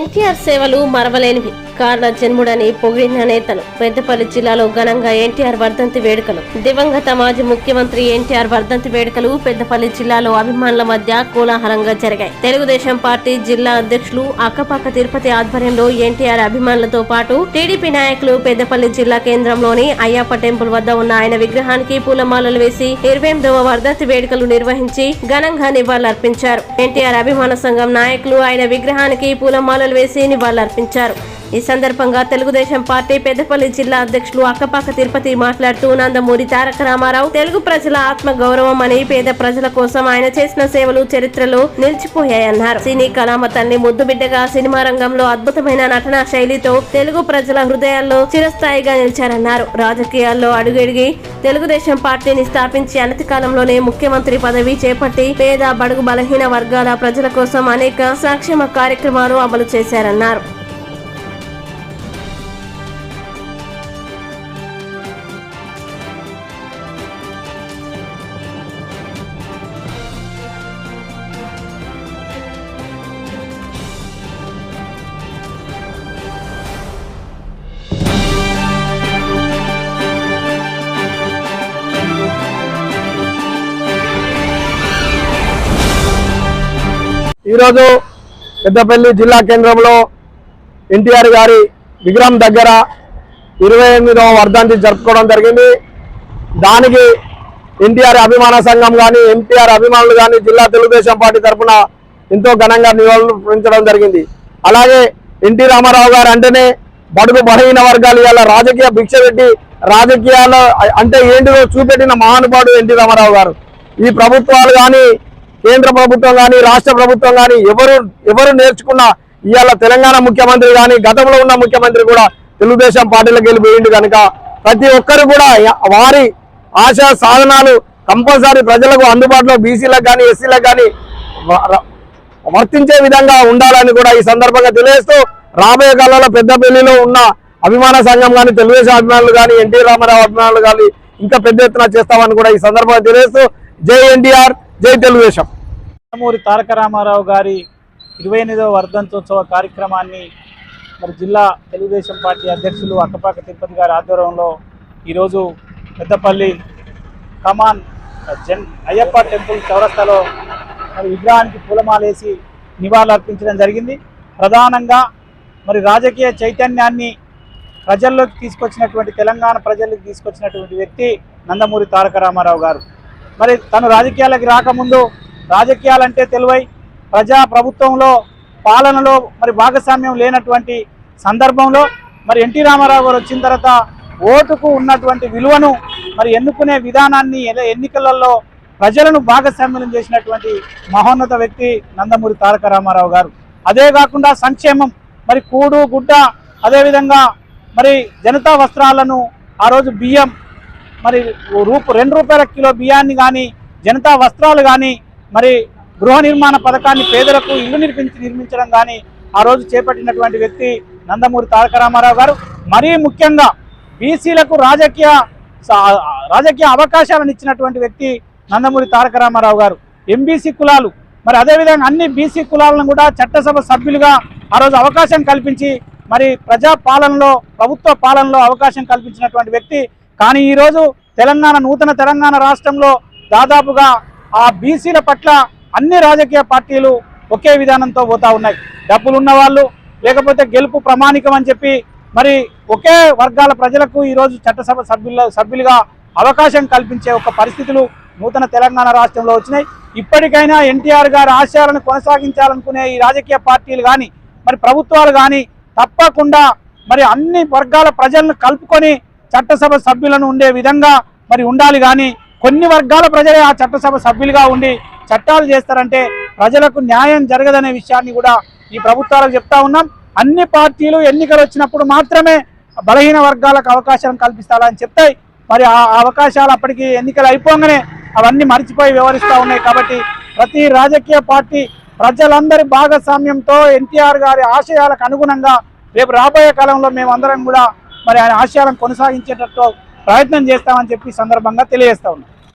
ఎన్టీఆర్ సేవలు మరవలేనివి. కారణ జన్ముడని పొగిడిన నేతలు పెద్దపల్లి జిల్లాలో ఘనంగా ఎన్టీఆర్ వర్ధంతి వేడుకలు. దివంగత మాజీ ముఖ్యమంత్రి ఎన్టీఆర్ వర్ధంతి వేడుకలు పెద్దపల్లి జిల్లాలో అభిమానుల మధ్య కోలాహలంగా జరిగాయి. తెలుగుదేశం పార్టీ జిల్లా అధ్యక్షులు అక్కపక్క తిరుపతి ఆధ్వర్యంలో ఎన్టీఆర్ అభిమానులతో పాటు టీడీపీ నాయకులు పెద్దపల్లి జిల్లా కేంద్రంలోని అయ్యప్ప టెంపుల్ వద్ద ఉన్న ఆయన విగ్రహానికి పూలమాలలు వేసి ఇరవై ఎనిమిదవ వర్ధంతి వేడుకలు నిర్వహించి ఘనంగా నివాళులర్పించారు. ఎన్టీఆర్ అభిమాన సంఘం నాయకులు ఆయన విగ్రహానికి పూలమాలలు వేసి నివాళులర్పించారు. ఈ సందర్భంగా తెలుగుదేశం పార్టీ పెద్దపల్లి జిల్లా అధ్యక్షులు అక్కపాక తిరుపతి మాట్లాడుతూ నందమూరి తారక రామారావు తెలుగు ప్రజల ఆత్మ గౌరవం అని పేద ప్రజల కోసం ఆయన చేసిన సేవలు చరిత్రలో నిలిచిపోయాయన్నారు. సినీ కళామ తల్లి ముద్దు బిడ్డగా సినిమా రంగంలో అద్భుతమైన నటనా శైలితో తెలుగు ప్రజల హృదయాల్లో చిరస్థాయిగా నిలిచారన్నారు. రాజకీయాల్లో అడుగడిగి తెలుగుదేశం పార్టీని స్థాపించి అనతి కాలంలోనే ముఖ్యమంత్రి పదవి చేపట్టి పేద బడుగు బలహీన వర్గాల ప్రజల కోసం అనేక సంక్షేమ కార్యక్రమాలు అమలు చేశారన్నారు. ఈరోజు పెద్దపల్లి జిల్లా కేంద్రంలో ఎన్టీఆర్ గారి విగ్రహం దగ్గర ఇరవై ఎనిమిదవ వర్ధంతి జరుపుకోవడం జరిగింది. దానికి ఎన్టీఆర్ అభిమాన సంఘం కానీ ఎన్టీఆర్ అభిమానులు కానీ జిల్లా తెలుగుదేశం పార్టీ తరఫున ఎంతో ఘనంగా నివాళులర్పించడం జరిగింది. అలాగే ఎన్టీ రామారావు గారు అంటేనే బడుగు బలహీన వర్గాలు ఇవాళ రాజకీయ భిక్ష పెట్టి రాజకీయాల్లో అంటే ఏంటిదో చూపెట్టిన మహానుభావుడు ఎన్టీ రామారావు గారు. ఈ ప్రభుత్వాలు కానీ కేంద్ర ప్రభుత్వం కానీ రాష్ట్ర ప్రభుత్వం కానీ ఎవరు ఎవరు నేర్చుకున్న ఇవాళ తెలంగాణ ముఖ్యమంత్రి కానీ గతంలో ఉన్న ముఖ్యమంత్రి కూడా తెలుగుదేశం పార్టీలకు వెళ్ళిపోయింది కనుక ప్రతి ఒక్కరు కూడా వారి ఆశా సాధనాలు కంపల్సరీ ప్రజలకు అందుబాటులో బీసీలకు కానీ ఎస్సీలకు కానీ వర్తించే విధంగా ఉండాలని కూడా ఈ సందర్భంగా తెలియజేస్తూ రాబోయే కాలంలో పెద్దపల్లిలో ఉన్న అభిమాన సంఘం కానీ తెలుగుదేశం అభిమానులు కానీ ఎన్టీ రామారావు అభిమానులు కానీ ఇంకా పెద్ద ఎత్తున చేస్తామని కూడా ఈ సందర్భంగా తెలియజేస్తూ జై ఎన్టీఆర్. జై తెలుగుదేశం. నందమూరి తారక రామారావు గారి ఇరవై ఎనిమిదవ వర్ధంతోత్సవ కార్యక్రమాన్ని మరి జిల్లా తెలుగుదేశం పార్టీ అధ్యక్షులు అక్కపాక తిరుపతి గారి ఆధ్వర్యంలో ఈరోజు పెద్దపల్లి కమాన్ జన్ అయ్యప్ప టెంపుల్ చౌరస్తాలో మరి విగ్రహానికి పూలమాలేసి నివాళులర్పించడం జరిగింది. ప్రధానంగా మరి రాజకీయ చైతన్యాన్ని ప్రజల్లోకి తీసుకొచ్చినటువంటి తెలంగాణ ప్రజల్లోకి తీసుకొచ్చినటువంటి వ్యక్తి నందమూరి తారక రామారావు గారు. మరి తను రాజకీయాలకి రాకముందు రాజకీయాలంటే తెలివై ప్రజా ప్రభుత్వంలో పాలనలో మరి భాగస్వామ్యం లేనటువంటి సందర్భంలో మరి ఎన్టీ రామారావు గారు వచ్చిన తర్వాత ఓటుకు ఉన్నటువంటి విలువను మరి ఎన్నుకునే విధానాన్ని ఎన్నికలలో ప్రజలను భాగస్వామ్యం చేసినటువంటి మహోన్నత వ్యక్తి నందమూరి తారక రామారావు గారు. అదే కాకుండా సంక్షేమం మరి కూడు గుడ్డ అదేవిధంగా మరి జనతా వస్త్రాలను ఆ రోజు బియ్యం మరి రూపు రెండు రూపాయల కిలో బియ్యాన్ని కానీ జనతా వస్త్రాలు కానీ మరి గృహ నిర్మాణ పథకాన్ని పేదలకు ఇల్లు నిర్మించి నిర్మించడం కానీ ఆ రోజు చేపట్టినటువంటి వ్యక్తి నందమూరి తారక రామారావు గారు. మరీ ముఖ్యంగా బీసీలకు రాజకీయ రాజకీయ అవకాశాలను ఇచ్చినటువంటి వ్యక్తి నందమూరి తారక రామారావు గారు. ఎంబీసీ కులాలు. మరి అదేవిధంగా అన్ని బీసీ కులాలను కూడా చట్టసభ సభ్యులుగా ఆ రోజు అవకాశం కల్పించి మరి ప్రజా పాలనలో ప్రభుత్వ పాలనలో అవకాశం కల్పించినటువంటి వ్యక్తి కానీ ఈరోజు తెలంగాణ నూతన తెలంగాణ రాష్ట్రంలో దాదాపుగా ఆ బీసీల పట్ల అన్ని రాజకీయ పార్టీలు ఒకే విధానంతో పోతా ఉన్నాయి. డబ్బులున్న వాళ్ళు లేకపోతే గెలుపు ప్రమాణికం అని చెప్పి మరి ఒకే వర్గాల ప్రజలకు ఈరోజు చట్టసభ సభ్యుల సభ్యులుగా అవకాశం కల్పించే ఒక పరిస్థితులు నూతన తెలంగాణ రాష్ట్రంలో వచ్చినాయి. ఇప్పటికైనా ఎన్టీఆర్ గారి ఆశయాలను కొనసాగించాలనుకునే ఈ రాజకీయ పార్టీలు కానీ మరి ప్రభుత్వాలు కానీ తప్పకుండా మరి అన్ని వర్గాల ప్రజలను కలుపుకొని చట్టసభ సభ్యులను ఉండే విధంగా మరి ఉండాలి కానీ కొన్ని వర్గాల ప్రజలే ఆ చట్టసభ సభ్యులుగా ఉండి చట్టాలు చేస్తారంటే ప్రజలకు న్యాయం జరగదనే విషయాన్ని కూడా ఈ ప్రభుత్వాలకు చెప్తా ఉన్నాం. అన్ని పార్టీలు ఎన్నికలు వచ్చినప్పుడు మాత్రమే బలహీన వర్గాలకు అవకాశం కల్పిస్తారని చెప్తాయి. మరి ఆ అవకాశాలు అప్పటికి ఎన్నికలు అయిపోగానే అవన్నీ మర్చిపోయి వ్యవహరిస్తూ ఉన్నాయి కాబట్టి ప్రతి రాజకీయ పార్టీ ప్రజలందరి భాగస్వామ్యంతో ఎన్టీఆర్ గారి ఆశయాలకు అనుగుణంగా రేపు రాబోయే కాలంలో మేము అందరం కూడా మరి ఆయన ఆశయాలను కొనసాగించేటట్టు ప్రయత్నం చేస్తామని చెప్పి సందర్భంగా తెలియజేస్తా ఉన్నాం.